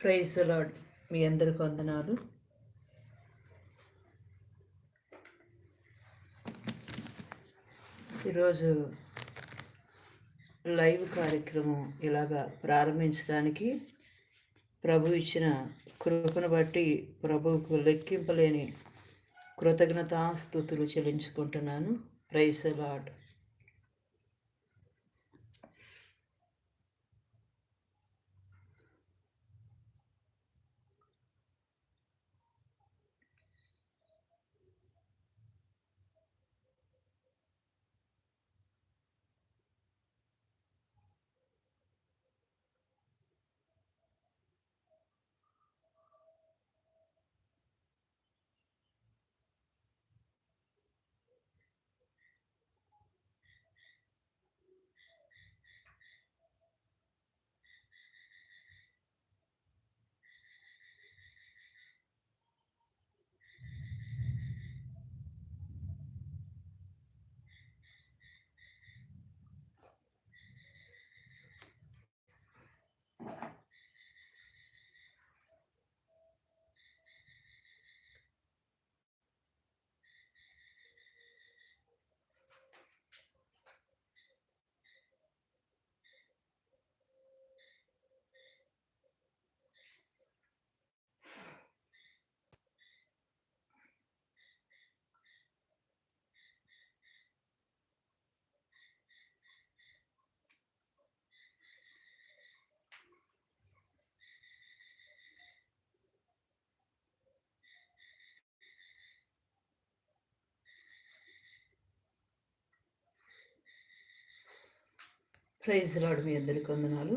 Praise lord మీ అందరికి వందనాలు. ఈరోజు లైవ్ కార్యక్రమం ఇలాగా ప్రారంభించడానికి ప్రభు ఇచ్చిన కృపను బట్టి ప్రభువుకు లెక్కింపలేని కృతజ్ఞతాస్థుతులు చెల్లించుకుంటున్నాను. ప్రైజ్ లాడ్ ప్రైజ్ రాడు మీ అందరికి వందనాలు.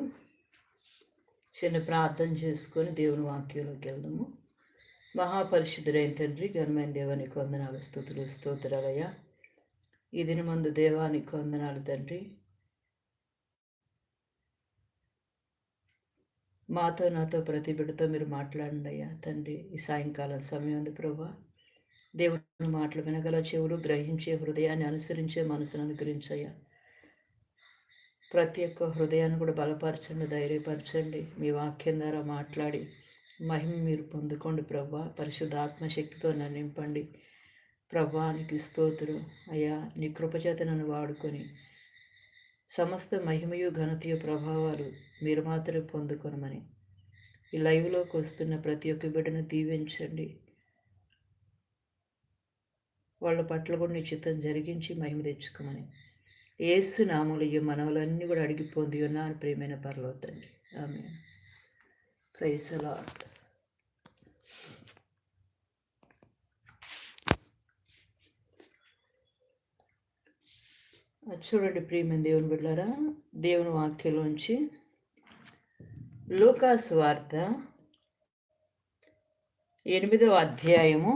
చిన్న ప్రార్థన చేసుకొని దేవుని వాక్యంలోకి వెళ్దాము. మహాపరిశుద్ధుడైన తండ్రి ఘనమైన దేవానికి వందనాలు స్థుతులు స్తోత్రాలయ్యా. ఈ దినమందు దేవానికి వందనాలు తండ్రి. మాతో నాతో ప్రతి బిడ్డతో మీరు మాట్లాడండి అయ్యా తండ్రి. ఈ సాయంకాలం సమయం ఉంది ప్రభా. దేవుని మాటలు వినగల చెవులు గ్రహించే హృదయాన్ని అనుసరించే మనసును అనుగ్రహించయ్యా. ప్రతి ఒక్క హృదయాన్ని కూడా బలపరచండి ధైర్యపరచండి. మీ వాక్యం ద్వారా మాట్లాడి మహిమ మీరు పొందుకోండి ప్రభా. పరిశుద్ధాత్మ శక్తితో నన్ను నింపండి. నీకు స్తోత్రం. అయ్యా నీ కృపచేత నన్ను వాడుకొని సమస్త మహిమయు ఘనతయు ప్రభావాలు మీరు మాత్రమే పొందుకొనమని. ఈ లైవ్లోకి వస్తున్న ప్రతి ఒక్క బిడ్డను దీవించండి. వాళ్ళ పట్ల కూడా నిశ్చితం జరిగించి మహిమ తెచ్చుకోమని. ఏసు నామూలు ఈ మనవులన్నీ కూడా అడిగిపోంది ఉన్నా అని ప్రేమైన పర్లోతండి ఆమె ప్రైస్ లాట్ చూడండి ప్రియమైన దేవుని బిడ్డారా దేవుని వాక్యంలోంచి లూకాస్ వార్త ఎనిమిదవ అధ్యాయము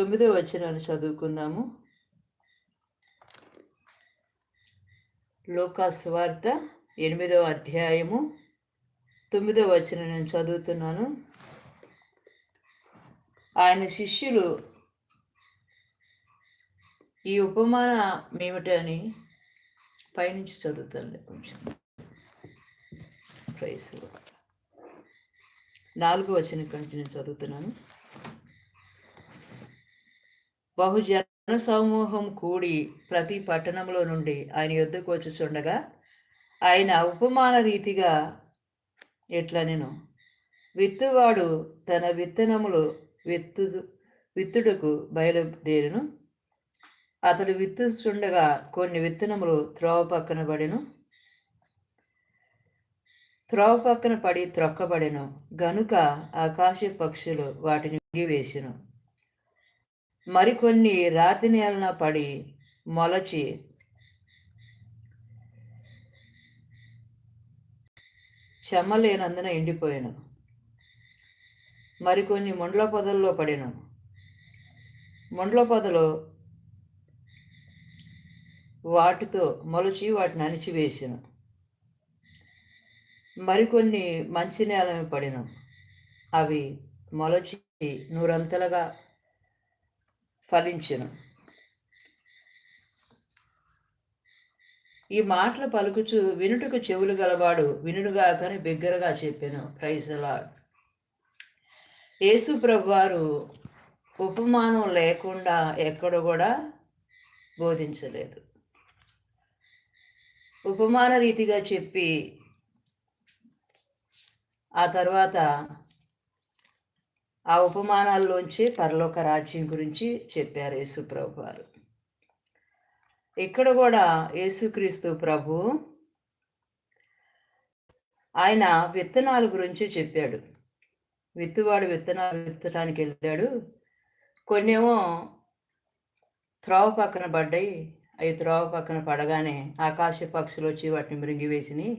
తొమ్మిదో వచనాన్ని చదువుకుందాము. లోకాస్వార్త ఎనిమిదవ అధ్యాయము తొమ్మిదో వచనం నేను చదువుతున్నాను. ఆయన శిష్యులు ఈ ఉపమానం ఏమిటని పైనుంచి చదువుతాను. కొంచెం ప్రైస్ నాలుగో వచనం కంటే నేను చదువుతున్నాను. బహుజన సమూహం కూడి ప్రతి పట్టణంలో నుండి ఆయన యుద్ధకు వచ్చుచుండగా ఆయన ఉపమాన రీతిగా ఎట్లా నేను విత్తువాడు తన విత్తనములు విత్తు విత్తుటకు బయలుదేరును. అతడు విత్తుచుండగా కొన్ని విత్తనములు త్రోవ పక్కన పడెను. త్రోవ పక్కన పడి త్రొక్కబడెను. గనుక ఆకాశ పక్షులు వాటిని వేసెను మరికొన్ని రాతి నేలన పడి మొలచి చెమ్మలేనందున ఎండిపోయాను. మరికొన్ని మొండ్ల పొదల్లో పడిన. మొండ్ల పొదలు వాటితో మొలచి వాటిని అణిచివేసాను. మరికొన్ని మంచి నేల పడిన. అవి మొలచి నూరంతలుగా ఫలించెను. ఈ మాటలు పలుకుచు వినుటకు చెవులు గలవాడు వినుడుగా కానీ బిగ్గరగా చెప్పాను. ప్రైజలా యేసు ప్రభువారు ఉపమానం లేకుండా ఎక్కడ కూడా బోధించలేదు. ఉపమాన రీతిగా చెప్పి ఆ తర్వాత ఆ ఉపమానాల్లోంచి పరలోక రాజ్యం గురించి చెప్పారు యేసుప్రభు వారు ఇక్కడ కూడా యేసుక్రీస్తు ప్రభు ఆయన విత్తనాల గురించి చెప్పాడు. విత్తువాడు విత్తనాలు విత్తడానికి వెళ్ళాడు. కొన్నేమో త్రోవ పక్కన పడ్డాయి. అవి త్రోవ పక్కన పడగానే ఆకాశ పక్షులు వచ్చి వాటిని మృంగివేసినాయి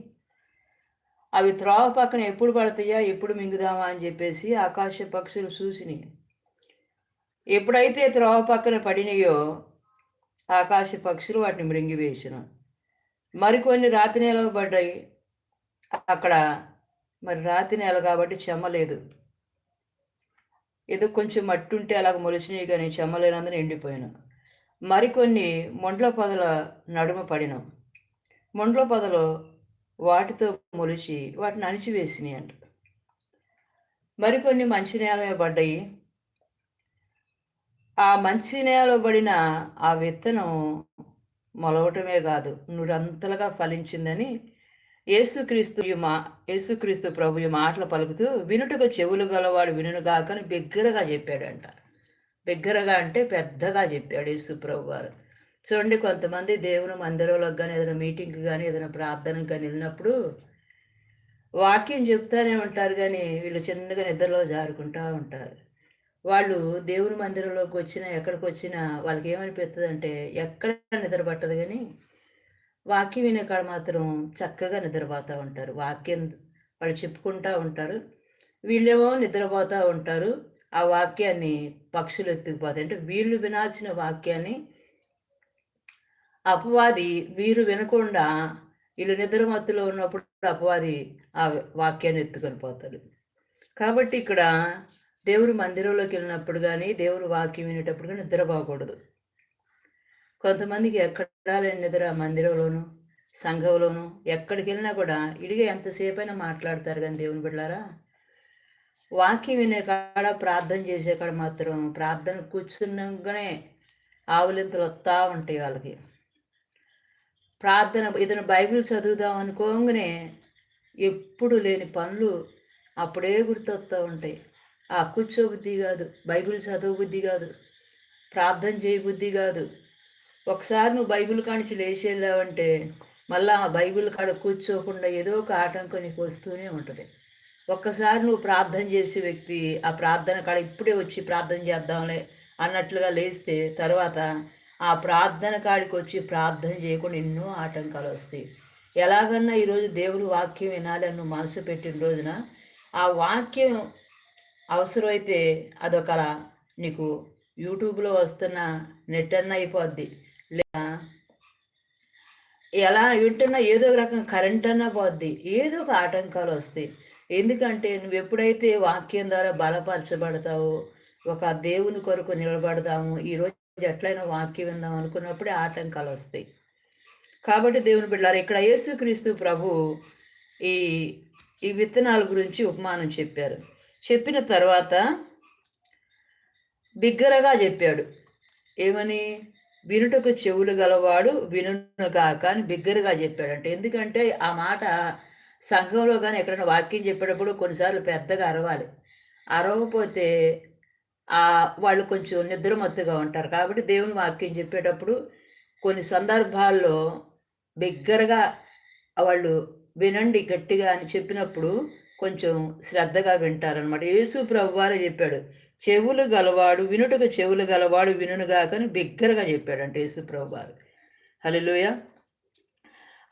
అవి త్రోవ పక్కన ఎప్పుడు పడతాయా ఎప్పుడు మింగుదామా అని చెప్పేసి ఆకాశ పక్షులు చూసినాయి. ఎప్పుడైతే త్రోవ పక్కన పడినాయో ఆకాశ పక్షులు వాటిని మృంగివేసిన మరికొన్ని రాతి నెలలు పడ్డాయి. అక్కడ మరి రాతి నేల కాబట్టి చెమ్మలేదు ఏదో కొంచెం మట్టి ఉంటే అలాగ మొలిసినాయి కానీ చెమ్మలేనందున ఎండిపోయినా. మరికొన్ని మొండ్ల పొదల నడుమ పడినాం. మొండ్ల పొదలు వాటితో మొలిచి వాటిని అణిచివేసినాయి అంట మరికొన్ని మంచి నేలమే పడ్డాయి. ఆ మంచి నేలలో పడిన ఆ విత్తనం మొలవటమే కాదు నూరంతలుగా ఫలించిందని యేసుక్రీస్తు మా యేసుక్రీస్తు ప్రభు ఈ మాటలు పలుకుతూ వినుటకు చెవులు గలవాడు వినుగాకని బిగ్గరగా చెప్పాడంట. బిగ్గరగా అంటే పెద్దగా చెప్పాడు యేసు ప్రభు గారు చూడండి కొంతమంది దేవుని మందిరంలోకి కానీ ఏదైనా మీటింగ్కి కానీ ఏదైనా ప్రార్థనకి కానీ వెళ్ళినప్పుడు వాక్యం చెప్తానే ఉంటారు కానీ వీళ్ళు చిన్నగా నిద్రలో జారుకుంటూ ఉంటారు. వాళ్ళు దేవుని మందిరంలోకి వచ్చినా ఎక్కడికి వచ్చినా వాళ్ళకి ఏమనిపిస్తుంది అంటే ఎక్కడ నిద్ర పట్టదు కానీ వాక్యం వినే కాడ మాత్రం చక్కగా నిద్రపోతూ ఉంటారు. వాక్యం వాళ్ళు చెప్పుకుంటూ ఉంటారు. వీళ్ళేమో నిద్రపోతూ ఉంటారు. ఆ వాక్యాన్ని పక్షులు ఎత్తుకుపోతాయి. అంటే వీళ్ళు వినాల్సిన వాక్యాన్ని అపవాది వీరు వినకుండా వీళ్ళు నిద్ర మత్తులో ఉన్నప్పుడు అపవాది ఆ వాక్యాన్ని ఎత్తుకొని పోతాడు. కాబట్టి ఇక్కడ దేవుడు మందిరంలోకి వెళ్ళినప్పుడు కానీ దేవుడు వాక్యం వినేటప్పుడు కానీ నిద్రపోకూడదు కొంతమందికి ఎక్కడ లేని నిద్ర మందిరంలోను సంఘంలోను ఎక్కడికి వెళ్ళినా కూడా ఇడిగా ఎంతసేపు అయినా మాట్లాడతారు కానీ దేవుని బిడ్డారా వాక్యం వినే కాడ ప్రార్థన చేసే కాడ మాత్రం ప్రార్థన కూర్చున్నాకనే ఆవులింతలు వస్తూ ఉంటాయి వాళ్ళకి. ప్రార్థన ఏదైనా బైబిల్ చదువుదాం అనుకోగానే ఎప్పుడు లేని పనులు అప్పుడే గుర్తొస్తూ ఉంటాయి. ఆ కూర్చోబుద్ధి కాదు బైబిల్ చదువు బుద్ధి కాదు ప్రార్థన చేయబుద్ధి కాదు. ఒకసారి నువ్వు బైబిల్ కానించి లేచి వెళ్ళావంటే మళ్ళీ ఆ బైబిల్ కాడ కూర్చోకుండా ఏదో ఒక ఆటంకం నీకు వస్తూనే ఉంటుంది. ఒక్కసారి నువ్వు ప్రార్థన చేసే వ్యక్తి ఆ ప్రార్థన కాడ ఇప్పుడే వచ్చి ప్రార్థన చేద్దాంలే అన్నట్లుగా లేస్తే తర్వాత ఆ ప్రార్థన కాడికి వచ్చి ప్రార్థన చేయకుండా ఎన్నో ఆటంకాలు వస్తాయి. ఎలాగన్నా ఈరోజు దేవుడు వాక్యం వినాలని మనసు పెట్టిన రోజున ఆ వాక్యం అవసరమైతే అదొక నీకు యూట్యూబ్లో వస్తున్న నెట్ అన్న అయిపోద్ది. లేదా ఎలా వింటున్నా ఏదో ఒక రకం కరెంట్ అన్నా పోద్ది. ఏదో ఒక ఆటంకాలు వస్తాయి. ఎందుకంటే నువ్వు ఎప్పుడైతే వాక్యం ద్వారా బలపరచబడతావో ఒక దేవుని కొరకు నిలబడదాము ఈరోజు ఎట్లయినా వాక్యం విందాం అనుకున్నప్పుడే ఆటంకాలు వస్తాయి కాబట్టి దేవుని బిడ్డారు ఇక్కడ యేసుక్రీస్తు ప్రభు ఈ ఈ విత్తనాల గురించి ఉపమానం చెప్పారు. చెప్పిన తర్వాత బిగ్గరగా చెప్పాడు. ఏమని? వినుటకు చెవులు గలవాడు వినుగాక అని బిగ్గరగా చెప్పాడంట. ఎందుకంటే ఆ మాట సంఘంలో కానీ ఎక్కడైనా వాక్యం చెప్పేటప్పుడు కొన్నిసార్లు పెద్దగా అరవాలి. అరవకపోతే వాళ్ళు కొంచెం నిద్రమత్తుగా ఉంటారు. కాబట్టి దేవుని వాక్యం చెప్పేటప్పుడు కొన్ని సందర్భాల్లో బిగ్గరగా వాళ్ళు వినండి గట్టిగా అని చెప్పినప్పుడు కొంచెం శ్రద్ధగా వింటారనమాట యేసు ప్రభువారే చెప్పాడు చెవులు గలవాడు వినుటకు చెవులు గలవాడు వినుగా కానీ బిగ్గరగా చెప్పాడంట యేసు ప్రభువారు హలోయ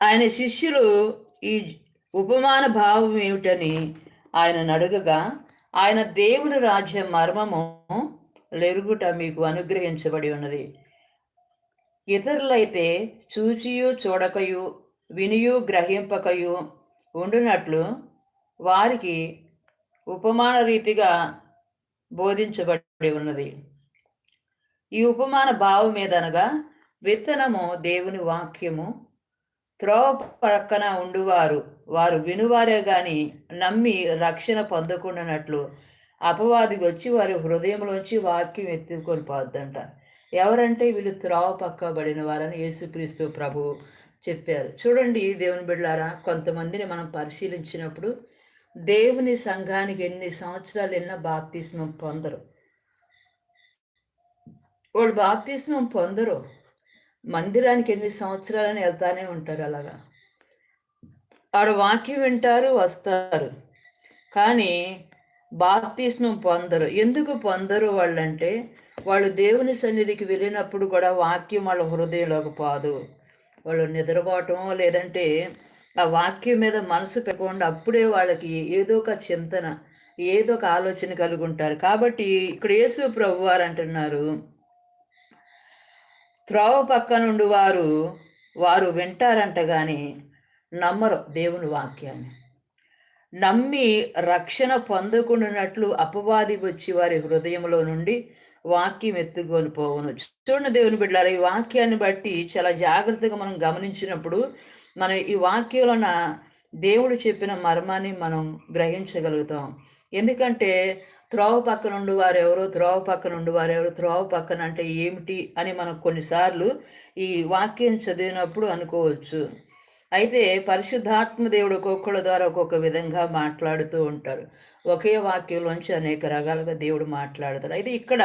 ఆయన శిష్యులు ఈ ఉపమాన భావం ఏమిటని ఆయన అడుగగా ఆయన దేవుని రాజ్య మర్మము లెరుగుట మీకు అనుగ్రహించబడి ఉన్నది. ఇతరులైతే చూచియు చూడకయు వినియు గ్రహింపకయు ఉండునట్లు వారికి ఉపమాన రీతిగా బోధించబడి ఉన్నది. ఈ ఉపమాన భావం ఏదనగా విత్తనము దేవుని వాక్యము త్రోవ పక్కన ఉండువారు. వారు వినువారే గాని నమ్మి రక్షణ పొందకుండానట్లు అపవాది వచ్చి వారి హృదయంలోంచి వాక్యం ఎత్తుకొని పోద్దంట. ఎవరంటే వీళ్ళు త్రోవ పక్కబడిన వారని యేసుక్రీస్తు ప్రభు చెప్పారు. చూడండి దేవుని బిడ్డారా కొంతమందిని మనం పరిశీలించినప్పుడు దేవుని సంఘానికి ఎన్ని సంవత్సరాలు వెళ్ళినా బాప్తిస్మం పొందరు? వాళ్ళు బాప్తిస్మం పొందరు. మందిరానికి ఎన్ని సంవత్సరాలని వెళ్తానే ఉంటారు అలాగా. ఆడ వాక్యం వింటారు వస్తారు. కానీ బాప్తీస్ను పొందరు. ఎందుకు పొందరు వాళ్ళంటే వాళ్ళు దేవుని సన్నిధికి వెళ్ళినప్పుడు కూడా వాక్యం వాళ్ళ హృదయంలోకి పోదు. వాళ్ళు నిద్రపోవటం లేదంటే ఆ వాక్యం మీద మనసు పెట్టకుండా అప్పుడే వాళ్ళకి ఏదో ఒక చింతన ఏదో ఒక ఆలోచన కలిగి ఉంటారు కాబట్టి ఇక్కడ యేసు ప్రభు వారు అంటున్నారు త్రోవ పక్క నుండి వారు వారు వింటారంట కానీ నమ్మరు దేవుని వాక్యాన్ని. నమ్మి రక్షణ పొందకుండానట్లు అపవాది వచ్చి వారి హృదయంలో నుండి వాక్యం ఎత్తుకొని పోవను. చూడండి దేవుని బిడ్డారు ఈ వాక్యాన్ని బట్టి చాలా జాగ్రత్తగా మనం గమనించినప్పుడు మనం ఈ వాక్యంలోన దేవుడు చెప్పిన మర్మాన్ని మనం గ్రహించగలుగుతాం. ఎందుకంటే త్రోవ పక్కన ఉండి వారెవరో త్రోవ పక్కన ఉండి వారెవరో త్రోవ పక్కన అంటే ఏమిటి అని మనం కొన్నిసార్లు ఈ వాక్యం చదివినప్పుడు అనుకోవచ్చు. అయితే పరిశుద్ధాత్మ దేవుడు ఒక్కొక్కళ్ళ ద్వారా ఒక్కొక్క విధంగా మాట్లాడుతూ ఉంటారు. ఒకే వాక్యంలోంచి అనేక రకాలుగా దేవుడు మాట్లాడతారు. అయితే ఇక్కడ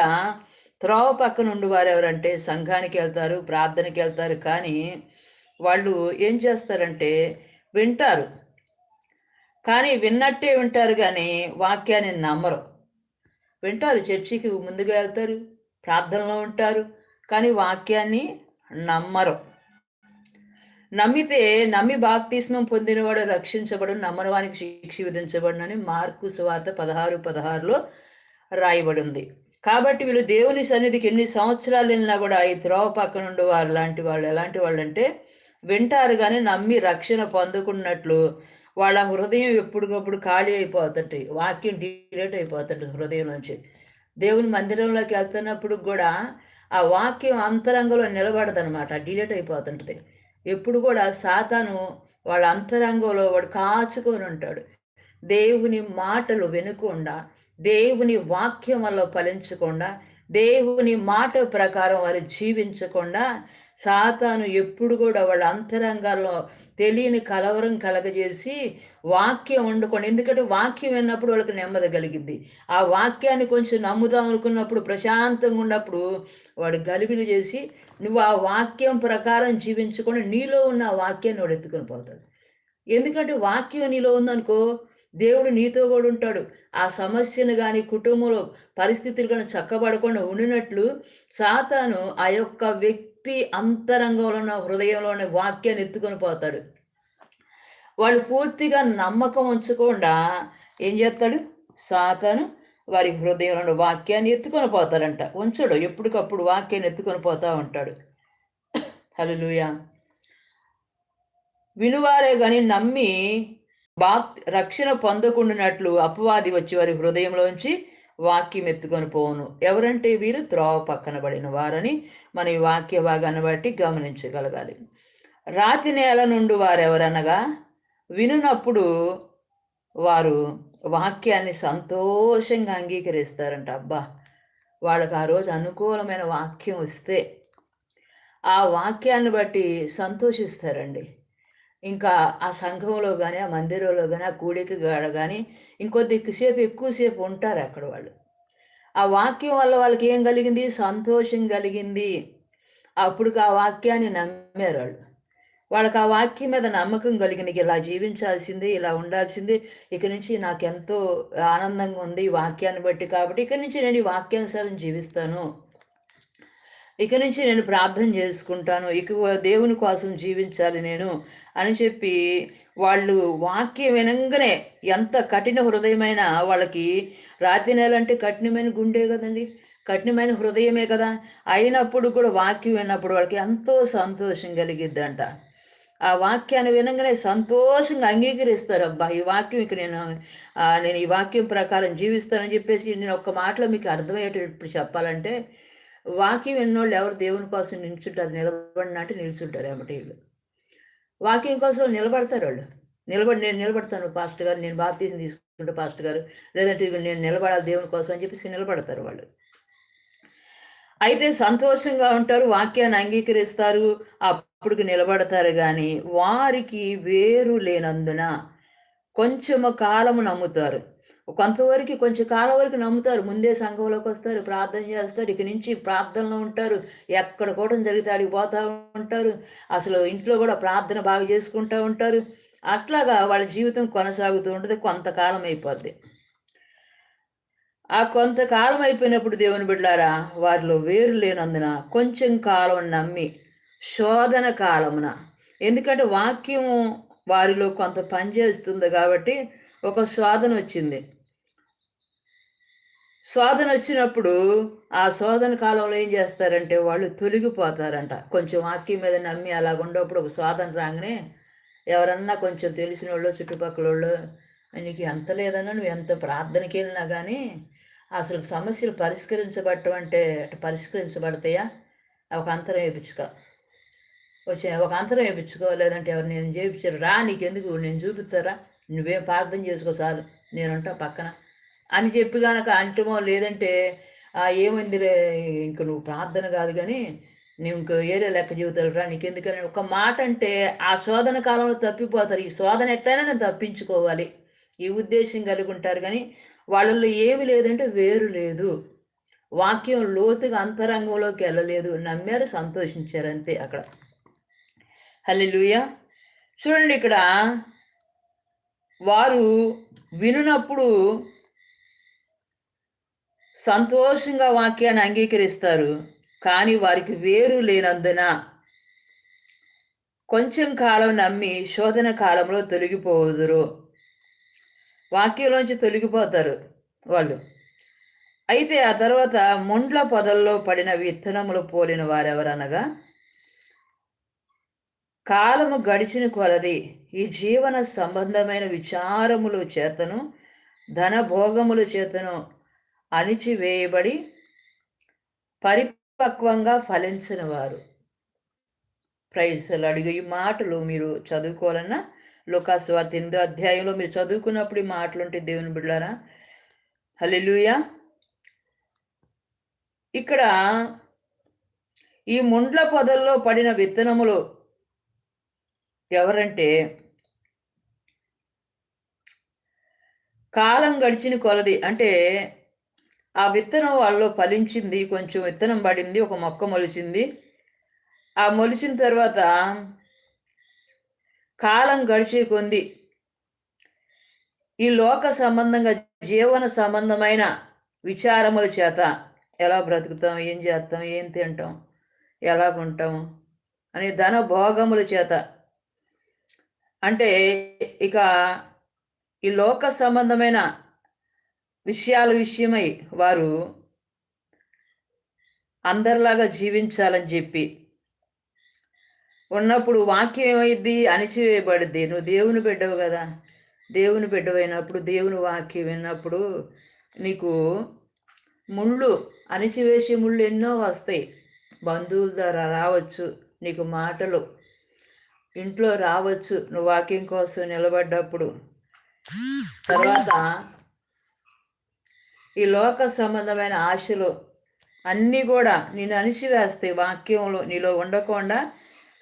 త్రోవ పక్కన ఉండి ఎవరంటే సంఘానికి వెళ్తారు ప్రార్థనకి వెళ్తారు కానీ వాళ్ళు ఏం చేస్తారంటే వింటారు. కానీ విన్నట్టే వింటారు కానీ వాక్యాన్ని నమ్మరు. వింటారు చర్చికి ముందుగా వెళ్తారు ప్రార్థనలో ఉంటారు కానీ వాక్యాన్ని నమ్మరు. నమ్మితే నమ్మి బాప్తిస్మం పొందినవాడు రక్షించబడు నమ్మనవానికి శిక్ష విధించబడినని మార్కు సువార్త పదహారు పదహారులో రాయబడింది. కాబట్టి వీళ్ళు దేవుని సన్నిధికి ఎన్ని సంవత్సరాలు వెళ్ళినా కూడా ఈ త్రోవ పక్కన ఉండేవారు వారు లాంటి వాళ్ళు ఎలాంటి వాళ్ళు అంటే వింటారు కానీ నమ్మి రక్షణ పొందుకున్నట్లు వాళ్ళ హృదయం ఎప్పటికప్పుడు ఖాళీ అయిపోతుంటాయి వాక్యం డిలేట్ అయిపోతుంది హృదయం నుంచి. దేవుని మందిరంలోకి వెళ్తున్నప్పుడు కూడా ఆ వాక్యం అంతరంగంలో నిలబడదనమాట డిలేట్ అయిపోతుంటుంది. ఎప్పుడు కూడా సాతాను వాళ్ళ అంతరంగంలో వాడు కాచుకొని ఉంటాడు. దేవుని మాటలు వినకుండా దేవుని వాక్యం వల్ల ఫలించకుండా దేవుని మాట ప్రకారం వారు జీవించకుండా సాతాను ఎప్పుడు కూడా వాళ్ళ అంతరంగాల్లో తెలియని కలవరం కలగజేసి వాక్యం వండుకోండి. ఎందుకంటే వాక్యం విన్నప్పుడు వాళ్ళకి నెమ్మది కలిగింది ఆ వాక్యాన్ని కొంచెం నమ్ముదాం అనుకున్నప్పుడు ప్రశాంతంగా ఉన్నప్పుడు వాడు గలిబిలు చేసి నువ్వు ఆ వాక్యం ప్రకారం జీవించుకొని నీలో ఉన్న ఆ వాక్యాన్ని వాడు ఎత్తుకొని పోతాడు. ఎందుకంటే వాక్యం నీలో ఉందనుకో దేవుడు నీతో కూడా ఉంటాడు. ఆ సమస్యను కానీ కుటుంబంలో పరిస్థితులు కానీ చక్కబడకుండా ఉండినట్లు సాతాను ఆ యొక్క వ్యక్తి అంతరంగంలో ఉన్న హృదయంలో ఉన్న వాక్యాన్ని ఎత్తుకొని పోతాడు. వాళ్ళు పూర్తిగా నమ్మకం ఉంచకుండా ఏం చేస్తాడు? సాతాను వారి హృదయంలో వాక్యాన్ని ఎత్తుకొని పోతాడంట. ఉంచడు. ఎప్పటికప్పుడు వాక్యాన్ని ఎత్తుకొని పోతూ ఉంటాడు. హలో వినువారే కానీ నమ్మి బాప్ రక్షణ పొందకుండానట్లు అపవాది వచ్చి వారి హృదయంలోంచి వాక్యం ఎత్తుకొని పోవును. ఎవరంటే వీరు? త్రోవ పక్కన పడిన వారని మన ఈ వాక్య భాగాన్ని బట్టి గమనించగలగాలి. రాతి నేల నుండి వారెవరనగా? వినునప్పుడు వారు వాక్యాన్ని సంతోషంగా అంగీకరిస్తారంట. అబ్బా! వాళ్ళకి ఆ రోజు అనుకూలమైన వాక్యం వస్తే ఆ వాక్యాన్ని బట్టి సంతోషిస్తారండి. ఇంకా ఆ సంఘంలో కానీ ఆ మందిరంలో కానీ ఆ కూడికి కానీ ఇంకొద్దిసేపు ఎక్కువసేపు ఉంటారు అక్కడ వాళ్ళు. ఆ వాక్యం వల్ల వాళ్ళకి ఏం కలిగింది? సంతోషం కలిగింది. అప్పుడు ఆ వాక్యాన్ని నమ్మారు వాళ్ళు. వాళ్ళకి ఆ వాక్యం మీద నమ్మకం కలిగింది ఇలా జీవించాల్సింది ఇలా ఉండాల్సింది. ఇక నుంచి నాకు ఎంతో ఆనందంగా ఉంది ఈ వాక్యాన్ని బట్టి కాబట్టి ఇక నుంచి నేను ఈ వాక్యానుసారం జీవిస్తాను. ఇక నుంచి నేను ప్రార్థన చేసుకుంటాను. ఇక దేవుని కోసం జీవించాలి నేను అని చెప్పి వాళ్ళు వాక్యం వినంగానే ఎంత కఠిన హృదయమైన వాళ్ళకి రాతి నెల అంటే కఠినమైన గుండె కదండి. కఠినమైన హృదయమే కదా. అయినప్పుడు కూడా వాక్యం విన్నప్పుడు వాళ్ళకి ఎంతో సంతోషం కలిగిద్దంట. ఆ వాక్యాన్ని వినంగానే సంతోషంగా అంగీకరిస్తారు. అబ్బా ఈ వాక్యం ఇక నేను నేను ఈ వాక్యం ప్రకారం జీవిస్తానని చెప్పేసి నేను ఒక్క మాటలో మీకు అర్థమయ్యేటప్పుడు చెప్పాలంటే వాక్యం ఎన్నోళ్ళు ఎవరు దేవుని కోసం నిల్చుంటారు? నిలబడినట్టు నిల్చుంటారు ఏమిటి వాకింగ్ వాక్యం కోసం నిలబడతారు వాళ్ళు. నిలబడి నేను నిలబడతాను పాస్టర్ గారు నేను బాప్తీసం తీసుకుంటే పాస్టర్ గారు లేదంటే నేను నిలబడాలి దేవుని కోసం అని చెప్పేసి నిలబడతారు వాళ్ళు. అయితే సంతోషంగా ఉంటారు వాక్యాన్ని అంగీకరిస్తారు అప్పుడు నిలబడతారు కానీ వారికి వేరు లేనందున కొంచెము కాలము నమ్ముతారు. కొంతవరకు కొంచెం కాలం వరకు నమ్ముతారు. ముందే సంఘంలోకి వస్తారు ప్రార్థన చేస్తారు. ఇక నుంచి ప్రార్థనలో ఉంటారు. ఎక్కడ కూడా జరిగితే అడిగి పోతూ ఉంటారు. అసలు ఇంట్లో కూడా ప్రార్థన బాగా చేసుకుంటూ ఉంటారు. అట్లాగా వాళ్ళ జీవితం కొనసాగుతూ ఉంటుంది. కొంతకాలం అయిపోద్ది. ఆ కొంతకాలం అయిపోయినప్పుడు దేవుని బిడ్డారా వారిలో వేరు లేనందున కొంచెం కాలం నమ్మి శోధన కాలమున. ఎందుకంటే వాక్యం వారిలో కొంత పనిచేస్తుంది కాబట్టి ఒక శోధన వచ్చింది. శోధన వచ్చినప్పుడు ఆ శోధన కాలంలో ఏం చేస్తారంటే వాళ్ళు తొలగిపోతారంట. కొంచెం వాక్యం మీద నమ్మి అలాగుండప్పుడు ఒక శోధన రాగానే ఎవరన్నా కొంచెం తెలిసిన వాళ్ళు చుట్టుపక్కల వాళ్ళు నీకు ఎంత లేదన్నా నువ్వు ఎంత ప్రార్థనకి వెళ్ళినా కానీ అసలు సమస్యలు పరిష్కరించబడటం అంటే పరిష్కరించబడతాయా? ఒక అంతరం వేయించుకో వచ్చే ఒక అంతరం వేయించుకో లేదంటే ఎవరు నేను చేయించారు రా నీకెందుకు? నేను చూపిస్తారా నువ్వేం ప్రార్థన చేసుకో చాలు. నేనుంటా పక్కన. అని చెప్పి కనుక అంటమో లేదంటే ఏమైందిలే ఇంక నువ్వు ప్రార్థన కాదు కానీ నువ్వు ఇంక ఏరే లెక్క జీవితాలు రా నీకెందుకని ఒక మాట అంటే ఆ శోధన కాలంలో తప్పిపోతారు. ఈ శోధన ఎట్లయినా నేను తప్పించుకోవాలి. ఈ ఉద్దేశం కలిగి ఉంటారు కానీ వాళ్ళల్లో ఏమి లేదంటే వేరు లేదు. వాక్యం లోతుగా అంతరంగంలోకి వెళ్ళలేదు. నమ్మారు సంతోషించారు అంతే అక్కడ. హల్లెలూయ. చూడండి ఇక్కడ వారు వినునప్పుడు సంతోషంగా వాక్యాన్ని అంగీకరిస్తారు కానీ వారికి వేరు లేనందున కొంచెం కాలం నమ్మి శోధన కాలంలో తొలగిపోదురు. వాక్యంలోంచి తొలగిపోతారు వాళ్ళు. అయితే ఆ తర్వాత ముండ్ల పొదల్లో పడిన విత్తనములు పోలిన వారెవరనగా కాలము గడిచిన కొలది ఈ జీవన సంబంధమైన విచారములు చేతను ధన భోగములు చేతను అణిచివేయబడి పరిపక్వంగా ఫలించిన వారు ప్రైజ్లు అడిగే ఈ మాటలు మీరు చదువుకోవాలన్నా లోకాసువార్త ఎనిమిదో అధ్యాయంలో మీరు చదువుకున్నప్పుడు ఈ మాటలు ఉంటే దేవుని బిడ్డారా హలెలుయ ఇక్కడ ఈ ముండ్ల పొదల్లో పడిన విత్తనములు ఎవరంటే కాలం గడిచిన కొలది. అంటే ఆ విత్తనం వాళ్ళలో ఫలించింది కొంచెం విత్తనం పడింది ఒక మొక్క మొలిచింది. ఆ మొలిచిన తర్వాత కాలం గడిచే కొంది ఈ లోక సంబంధంగా జీవన సంబంధమైన విచారముల చేత ఎలా బ్రతుకుతాం ఏం చేస్తాం ఏం తింటాం ఎలా ఉంటాం అని ధన భోగముల చేత. అంటే ఇక ఈ లోక సంబంధమైన విషయాల విషయమై వారు అందరిలాగా జీవించాలని చెప్పి ఉన్నప్పుడు వాక్యం ఏమైంది అణిచివేయబడింది నువ్వు దేవుని బిడ్డవు కదా. దేవుని బిడ్డవైనప్పుడు దేవుని వాక్యం విన్నప్పుడు నీకు ముళ్ళు అణిచివేసే ముళ్ళు ఎన్నో వస్తాయి. బంధువుల ద్వారా రావచ్చు నీకు మాటలు ఇంట్లో రావచ్చు. నువ్వు వాక్యం కోసం నిలబడ్డప్పుడు. తర్వాత ఈ లోక సంబంధమైన ఆశలు అన్నీ కూడా నేను అణిచివేస్తాయి. వాక్యంలో నీలో ఉండకుండా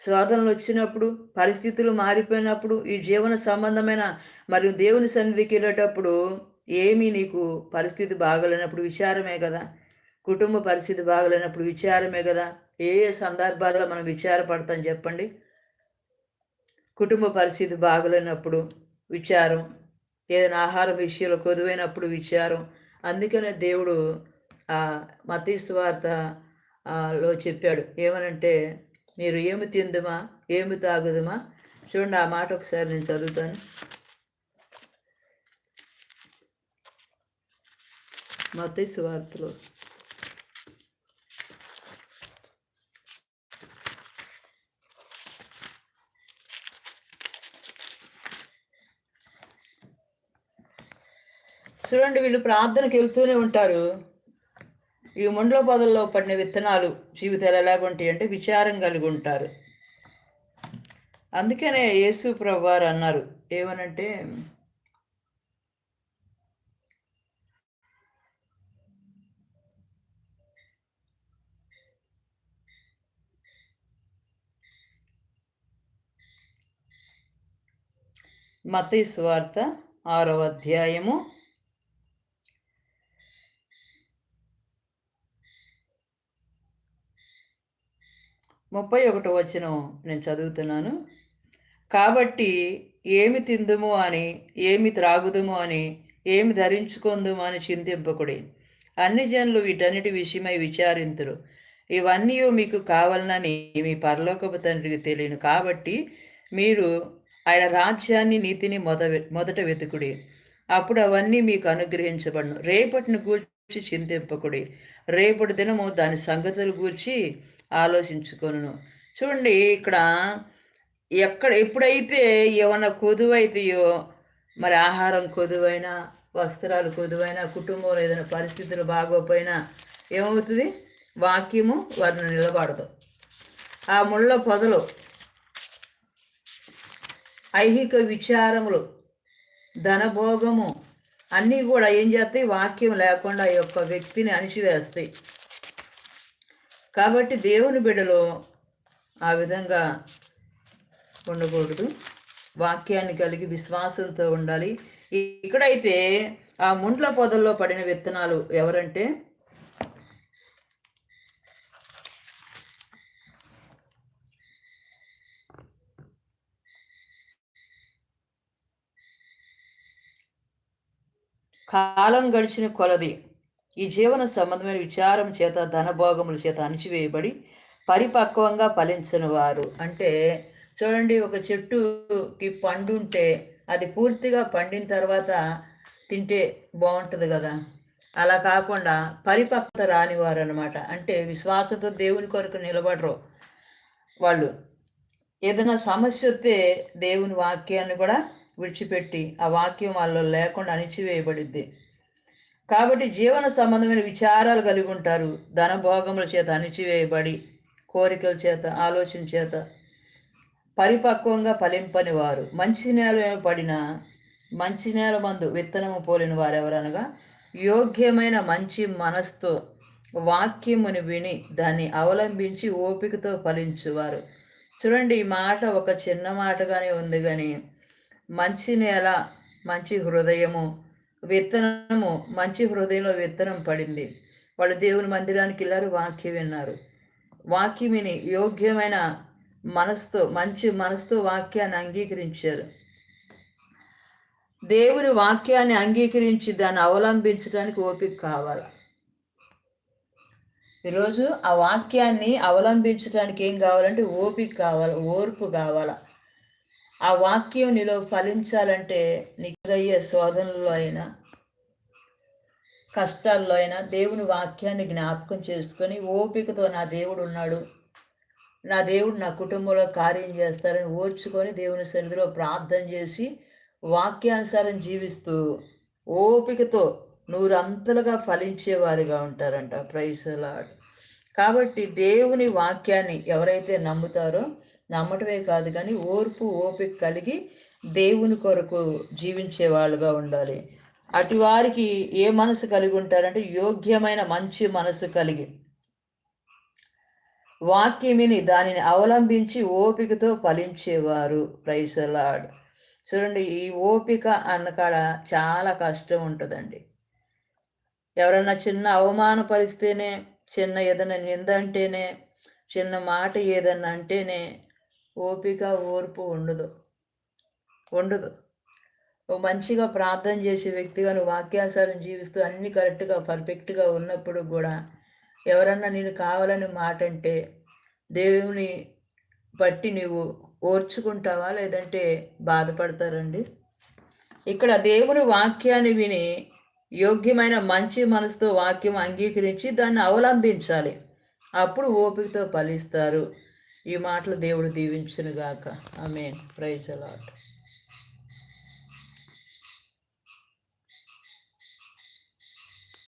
శోధనలు వచ్చినప్పుడు పరిస్థితులు మారిపోయినప్పుడు ఈ జీవన సంబంధమైన మరియు దేవుని సన్నిధికి వెళ్ళేటప్పుడు ఏమీ నీకు పరిస్థితి బాగలేనప్పుడు విచారమే కదా. కుటుంబ పరిస్థితి బాగలేనప్పుడు విచారమే కదా. ఏ ఏ సందర్భాల్లో మనం విచారపడతాం చెప్పండి? కుటుంబ పరిస్థితి బాగలేనప్పుడు విచారం ఏదైనా ఆహారం విషయంలో కొదువైనప్పుడు విచారం అందుకనే దేవుడు మతీస్వార్త లో చెప్పాడు. ఏమనంటే మీరు ఏమి తిందుమా? ఏమి తాగుదుమా? చూడండి ఆ మాట ఒకసారి నేను చదువుతాను. మతీశ్వార్తలో చూడండి వీళ్ళు ప్రార్థనకి వెళ్తూనే ఉంటారు. ఈ ముండ్ల పొదల్లో పడిన విత్తనాలు జీవితాలు ఎలాగుంటాయి అంటే విచారం కలిగి ఉంటారు. అందుకనే యేసు ప్రభువారు అన్నారు ఏమనంటే మతీ స్వార్థ ఆరవ అధ్యాయము ముప్పై ఒకటో వచ్చిన నేను చదువుతున్నాను. కాబట్టి ఏమి తిందుము అని ఏమి త్రాగుదుము అని ఏమి ధరించుకుందుము అని చింతింపకుడి. అన్ని జనులు వీటన్నిటి విషయమై విచారింతురు. ఇవన్నీ మీకు కావాలనని మీ పరలోకపు తండ్రికి తెలియను. కాబట్టి మీరు ఆయన రాజ్యాన్ని నీతిని మొద మొదట వెతుకుడి. అప్పుడు అవన్నీ మీకు అనుగ్రహించబడును. రేపటిని గూర్చి చింతింపకుడి. రేపటి దినము దాని సంగతులు గూర్చి ఆలోచించుకొను చూడండి ఇక్కడ ఎక్కడ ఎప్పుడైతే ఏమన్నా కొదువైతాయో మరి ఆహారం కొదువైనా వస్త్రాలు కొదువైనా కుటుంబంలో ఏదైనా పరిస్థితులు బాగోపోయినా ఏమవుతుంది? వాక్యము వారిని నిలబడదు. ఆ ముళ్ళ పొదలు ఐహిక విచారములు ధనభోగము అన్నీ కూడా ఏం చేస్తాయి? వాక్యం లేకుండా ఈ యొక్క వ్యక్తిని అణిచివేస్తాయి. కాబట్టి దేవుని బిడలో ఆ విధంగా ఉండకూడదు. వాక్యాన్ని కలిగి విశ్వాసంతో ఉండాలి. ఇక్కడైతే ఆ ముండ్ల పొదల్లో పడిన విత్తనాలు ఎవరంటే? కాలం గడిచిన కొలది. ఈ జీవన సంబంధమైన విచారం చేత ధనభోగముల చేత అణిచివేయబడి పరిపక్వంగా ఫలించని వారు అంటే చూడండి ఒక చెట్టుకి పండుంటే అది పూర్తిగా పండిన తర్వాత తింటే బాగుంటుంది కదా. అలా కాకుండా పరిపక్వత రానివారు అనమాట అంటే విశ్వాసంతో దేవుని కొరకు నిలబడరు వాళ్ళు. ఏదైనా సమస్య వస్తే దేవుని వాక్యాన్ని కూడా విడిచిపెట్టి ఆ వాక్యం వాళ్ళలో లేకుండా అణిచివేయబడిద్ది. కాబట్టి జీవన సంబంధమైన విచారాలు కలిగి ఉంటారు. ధనభోగముల చేత అణిచివేయబడి కోరికల చేత ఆలోచన చేత పరిపక్వంగా ఫలింపని వారు మంచి నేల పడిన మంచి నేల మందు విత్తనము పోలిన వారు ఎవరనగా యోగ్యమైన మంచి మనస్తో వాక్యముని విని దాన్ని అవలంబించి ఓపికతో ఫలించువారు. చూడండి ఈ మాట ఒక చిన్న మాటగానే ఉంది కానీ మంచి నేల మంచి హృదయము విత్తనము మంచి హృదయంలో విత్తనం పడింది. వాళ్ళు దేవుని మందిరానికి వెళ్ళారు వాక్యం విన్నారు. వాక్యం విని యోగ్యమైన మనసుతో మంచి మనసుతో వాక్యాన్ని అంగీకరించారు. దేవుని వాక్యాన్ని అంగీకరించి దాన్ని అవలంబించడానికి ఓపిక కావాలి? ఈరోజు ఆ వాక్యాన్ని అవలంబించడానికి ఏం కావాలంటే ఓపిక కావాలి ఓర్పు కావాలా? ఆ వాక్యం నీలో ఫలించాలంటే నీకయ్యే శోధనలో అయినా కష్టాల్లో అయినా దేవుని వాక్యాన్ని జ్ఞాపకం చేసుకొని ఓపికతో నా దేవుడు ఉన్నాడు నా దేవుడు నా కుటుంబంలో కార్యం చేస్తారని ఓర్చుకొని దేవుని సన్నిధిలో ప్రార్థన చేసి వాక్యానుసారం జీవిస్తూ ఓపికతో నూరంతలుగా ఫలించేవారిగా ఉంటారంట. ప్రైసలాడ్ కాబట్టి దేవుని వాక్యాన్ని ఎవరైతే నమ్ముతారో నమ్మటమే కాదు కానీ ఓర్పు ఓపిక కలిగి దేవుని కొరకు జీవించే వాళ్ళుగా ఉండాలి. అటు వారికి ఏ మనసు కలిగి ఉంటారంటే యోగ్యమైన మంచి మనసు కలిగి. వాక్యమిని దానిని అవలంబించి ఓపికతో ఫలించేవారు. ప్రైసలాడ్ చూడండి ఈ ఓపిక అన్నకాడ చాలా కష్టం ఉంటుందండి. ఎవరన్నా చిన్న అవమానపరిస్తేనే చిన్న ఏదైనా నింద అంటేనే చిన్న మాట ఏదన్నా అంటేనే ఓపిక ఓర్పు ఉండదు. ఉండదు. ఓ మంచిగా ప్రార్థన చేసే వ్యక్తిగా నువ్వు వాక్యాసారం జీవిస్తూ అన్నీ కరెక్ట్గా పర్ఫెక్ట్గా ఉన్నప్పుడు కూడా ఎవరన్నా నేను కావాలని మాట అంటే దేవుని బట్టి నీవు ఓర్చుకుంటావా లేదంటే బాధపడతారండి? ఇక్కడ దేవుని వాక్యాన్ని విని యోగ్యమైన మంచి మనసుతో వాక్యం అంగీకరించి దాన్ని అవలంబించాలి. అప్పుడు ఓపికతో ఫలిస్తారు. ఈ మాటలు దేవుడు దీవించునుగాక. ఆమె ప్రైజ్ అలాట్